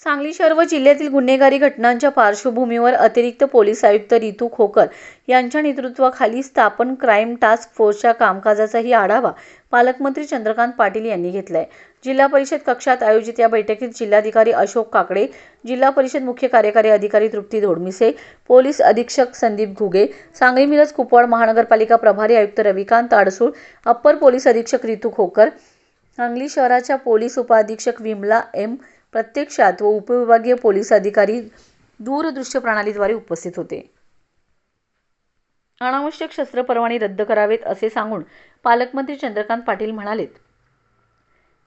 सांगली शहर व जिल्ह्यातील गुन्हेगारी घटनांच्या पार्श्वभूमीवर अतिरिक्त पोलीस आयुक्त रितू खोकर यांच्या नेतृत्वाखाली स्थापन क्राईम टास्क फोर्सच्या कामकाजाचाही आढावा पालकमंत्री चंद्रकांत पाटील यांनी घेतलाय. जिल्हा परिषद कक्षात आयोजित या बैठकीत जिल्हाधिकारी अशोक काकडे जिल्हा परिषद मुख्य कार्यकारी अधिकारी तृप्ती धोडमिसे पोलीस अधीक्षक संदीप घुगे सांगली मिरज कुपवाड महानगरपालिका प्रभारी आयुक्त रविकांत आडसूळ अप्पर पोलीस अधीक्षक रितू खोकर सांगली शहराच्या पोलीस उपाधीक्षक विमला एम प्रत्यक्षात व उपविभागीय पोलीस अधिकारी दूरदृश्य प्रणालीद्वारे उपस्थित होते. अनावश्यक शस्त्र परवाने रद्द करावेत असे सांगून पालकमंत्री चंद्रकांत पाटील म्हणालेत.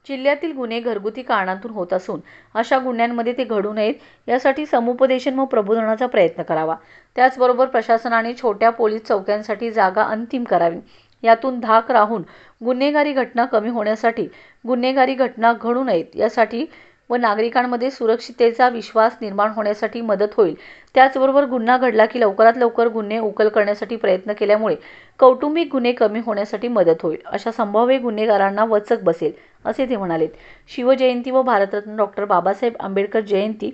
जिल्ह्यातील गुन्हे घरगुती कारणातून होत असून अशा गुन्ह्यांमध्ये ते घडू नयेत यासाठी समुपदेशन व प्रबोधनाचा प्रयत्न करावा. त्याचबरोबर प्रशासनाने छोट्या पोलीस चौक्यांसाठी जागा अंतिम करावी. यातून धाक राहून गुन्हेगारी घटना कमी होण्यासाठी गुन्हेगारी घटना घडू नयेत यासाठी व नागरिकांमध्ये सुरक्षिततेचा विश्वास निर्माण होण्यासाठी मदत होईल. त्याचबरोबर गुन्हा घडला की लवकरात लवकर गुन्हे उकल करण्यासाठी प्रयत्न केल्यामुळे कौटुंबिक गुन्हे कमी होण्यासाठी मदत होईल. अशा संभाव्य गुन्हेगारांना वचक बसेल असे ते म्हणालेत. शिवजयंती व भारतरत्न डॉक्टर बाबासाहेब आंबेडकर जयंती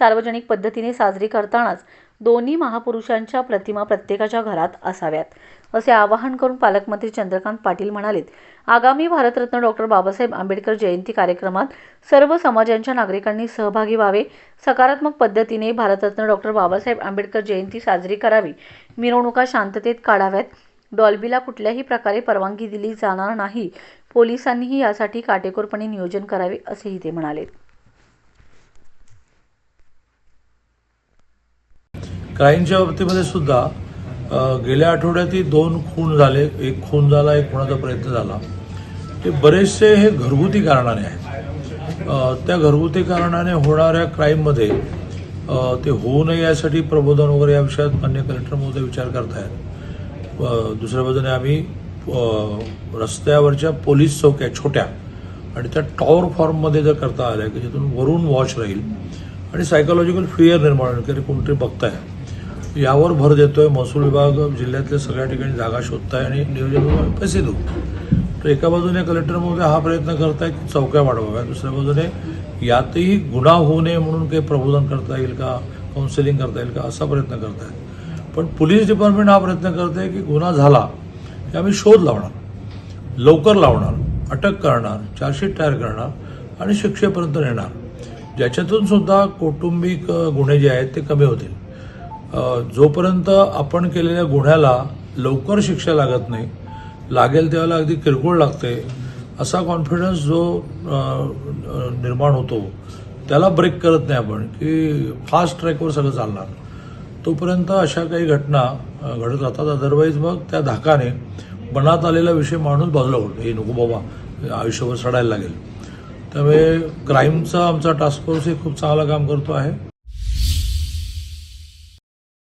सार्वजनिक पद्धतीने साजरी करतानाच दोन्ही महापुरुषांच्या प्रतिमा प्रत्येकाच्या घरात असाव्यात असे आवाहन करून पालकमंत्री चंद्रकांत पाटील म्हणालेत. आगामी भारतरत्न डॉक्टर बाबासाहेब आंबेडकर जयंती कार्यक्रमात सर्व समाजांच्या नागरिकांनी सहभागी व्हावे. सकारात्मक पद्धतीने भारतरत्न डॉक्टर बाबासाहेब आंबेडकर जयंती साजरी करावी. मिरवणुका शांततेत काढाव्यात. डॉल्बीला कुठल्याही प्रकारे परवानगी दिली जाणार नाही. पोलिसांनीही यासाठी काटेकोरपणे नियोजन करावे असेही ते म्हणाले क्राईमच्या बाबतीमध्ये सुद्धा गेल्या आठवड्यातही दोन खून झाले. एक खून झाला एक खुणाचा प्रयत्न झाला. ते बरेचसे हे घरगुती कारणाने आहेत. त्या घरगुती कारणाने होणाऱ्या क्राईममध्ये ते होऊ नये यासाठी प्रबोधन वगैरे या विषयात मान्य कलेक्टर महोदय विचार करतायत. दुसऱ्या बाजूने आम्ही रस्त्यावरच्या पोलीस चौक्या छोट्या आणि त्या टॉवर फॉर्ममध्ये जर करता आल्या की जिथून वरून वॉच राहील आणि सायकोलॉजिकल फिअर निर्माण होईल की कोणतरी बघताय. यावर भर देतोय. महसूल विभाग जिल्ह्यातल्या सगळ्या ठिकाणी जागा शोधताय आणि नियोजन पैसे देऊ? तर एका बाजूने कलेक्टर महोदय हा प्रयत्न करताय की चौक्या वाढवाव्या दुसऱ्या बाजूने यातही गुन्हा होऊ नये म्हणून काही प्रबोधन करता येईल का? काउन्सिलिंग करता येईल का? असा प्रयत्न करतायत. पण पोलीस डिपार्टमेंट हा प्रयत्न करत आहे की गुन्हा झाला की आम्ही शोध लावणार लवकर लावणार अटक करणार चार्जशीट तयार करणार आणि शिक्षेपर्यंत नेणार. ज्याच्यातून सुद्धा कौटुंबिक गुन्हे जे आहेत ते कमी होतील. जोपर्यंत आपण केलेल्या गुन्ह्याला लवकर शिक्षा लागत नाही लागेल त्यावेळेला अगदी किरकोळ लागते असा कॉन्फिडन्स जो निर्माण होतो त्याला ब्रेक करत नाही आपण की फास्ट ट्रॅकवर सगळं चालणार. तोपर्यंत अशा काही घटना घडत राहतात. अदरवाईज मग त्या धाकाने मनात आलेला विषय माणूस बाजूला होतो हे नको बाबा आयुष्यभर सडायला लागेल. त्यामुळे क्राईमचा आमचा टास्क फोर्स हे खूप चांगलं काम करतो आहे.